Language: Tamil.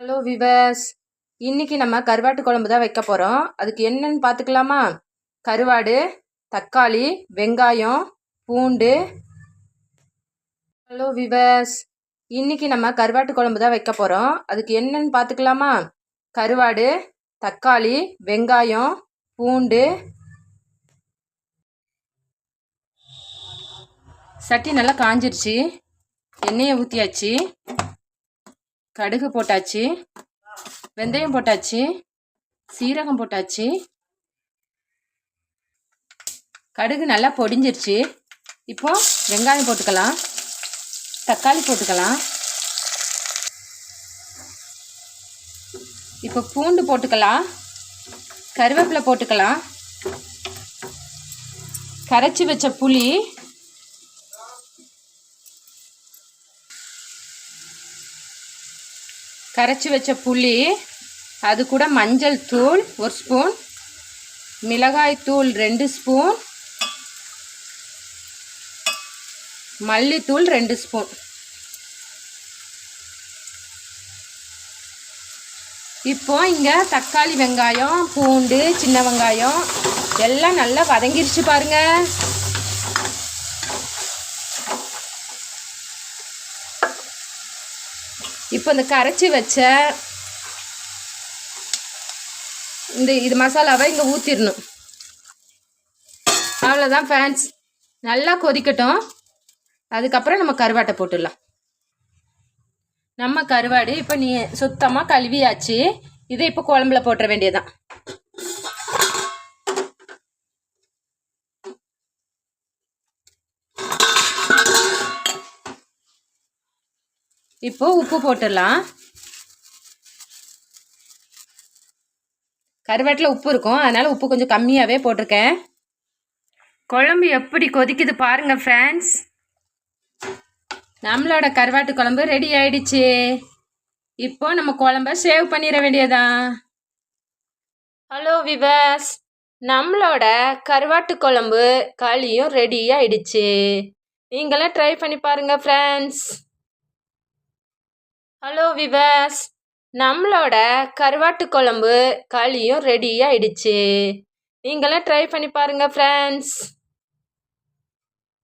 ஹலோ விவர்ஸ் இன்னைக்கு நம்ம கருவாட்டு குழம்பு தான் வைக்க போகிறோம் அதுக்கு என்னென்னு பார்த்துக்கலாமா? கருவாடு தக்காளி வெங்காயம் பூண்டு. ஹலோ விவர்ஸ் இன்றைக்கி நம்ம கருவாட்டு குழம்பு தான் வைக்க போகிறோம் அதுக்கு என்னென்னு பார்த்துக்கலாமா? கருவாடு தக்காளி வெங்காயம் பூண்டு. சட்டி நல்லா காஞ்சிருச்சு. எண்ணெயை ஊற்றியாச்சு கடுகு போட்டாச்சு வெந்தயம் போட்டாச்சு சீரகம் போட்டாச்சு. கடுகு நல்லா பொடிஞ்சிருச்சு. இப்போ வெங்காயம் போட்டுக்கலாம் தக்காளி போட்டுக்கலாம். இப்போ பூண்டு போட்டுக்கலாம் கருவேப்பிலை போட்டுக்கலாம். கரைச்சி வச்ச புளி கரைச்சி வச்ச புளி அது கூட மஞ்சள் தூள் ஒரு ஸ்பூன் மிளகாய் தூள் ரெண்டு ஸ்பூன் மல்லித்தூள் ரெண்டு ஸ்பூன். இப்போ இங்கே தக்காளி வெங்காயம் பூண்டு சின்ன வெங்காயம் எல்லாம் நல்லா வதங்கிருச்சு பாருங்கள் இப்போ இந்த கரைச்சி வச்ச இந்த இது மசாலாவை இங்கே ஊற்றிடணும் அவ்வளோதான் ஃபேன்ஸ் நல்லா கொதிக்கட்டும். அதுக்கப்புறம் நம்ம கருவாட்டை போட்டுடலாம். நம்ம கருவாடு இப்போ நீ சுத்தமாக கழுவியாச்சு. இதை இப்போ குழம்புல போட்டுற வேண்டியதான் இப்போ உப்பு போட்டுடலாம். கருவாட்டில் உப்பு இருக்கும். அதனால் உப்பு கொஞ்சம் கம்மியாகவே போட்டிருக்கேன். குழம்பு எப்படி கொதிக்குது பாருங்க ஃப்ரெண்ட்ஸ் நம்மளோட கருவாட்டு குழம்பு ரெடி ஆயிடுச்சு. இப்போ நம்ம குழம்ப சேவ் பண்ணிட வேண்டியதான் ஹலோ விவர்ஸ் நம்மளோட கருவாட்டு குழம்பு களியும் ரெடி ஆயிடுச்சு. நீங்களும் ட்ரை பண்ணி பாருங்க ஃப்ரெண்ட்ஸ் ஹலோ விவாஸ் நம்மளோட கருவாட்டு குழம்பு களியும் ரெடி ஆயிடுச்சு. நீங்களும் ட்ரை பண்ணி பாருங்கள் ஃப்ரெண்ட்ஸ்